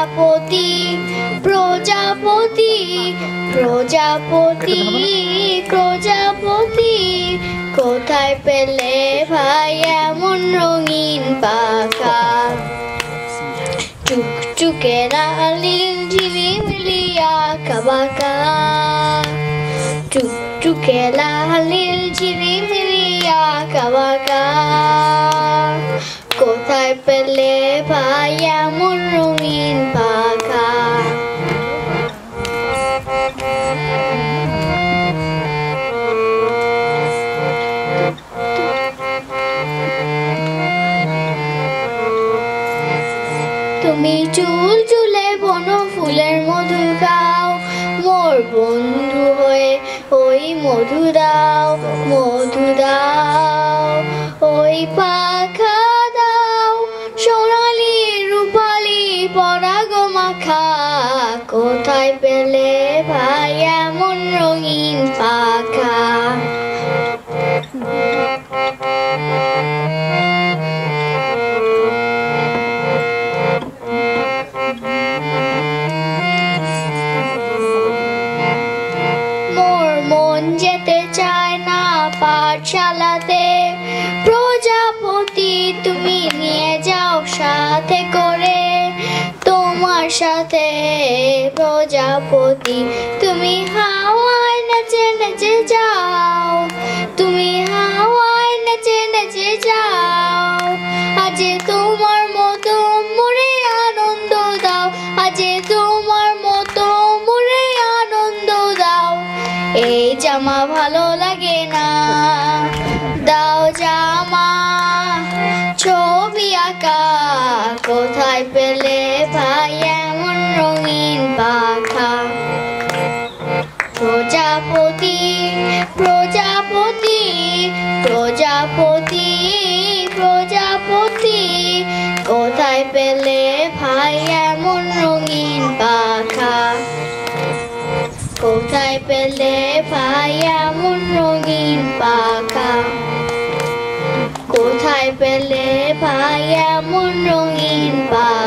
প্রজাপতি প্রজাপতি প্রজাপতি প্রজাপতি, কোথায় পেলে ভাই এমন রঙিন পাখা? চুকচুকে লালিল ঝিলিমিলি আঁকা বাঁকা। চুকচুকে লালিল ঝিলিমিলি আঁকা বাঁকা। পেলে ভাই এমন রঙিন পাখা। তুমি চুল চুলে বন ফুলের মধু খাও মোর বন্ধু হয়ে ওই মধু দাও মধু দাও, ওই পাখা এমন রঙিন পাখা? মোর মন যেতে চায় না পাঠশালাতে। সাথে প্রজাপতি। তুমি হাওয়ায় নেচে নেচে যাও, তুমি হাওয়ায় নেচে নেচে যাও। আজ তোমার মতো মোরে আনন্দ দাও, আজ তোমার মতো মোরে আনন্দ দাও। এই জামা ভালো লাগে না, দাও জামা, ছবি আঁকা। কোথায় পেলে ভাই পাখা প্রজাপতি প্রজাপতি প্রজাপতি প্রজাপতি, কোথায় পেলে ভাই এমন রঙিন পাখা কোথায় পেলে ভাই এমন রঙিন পাখা কোথায় পেলে ভাই এমন রঙিন পাখা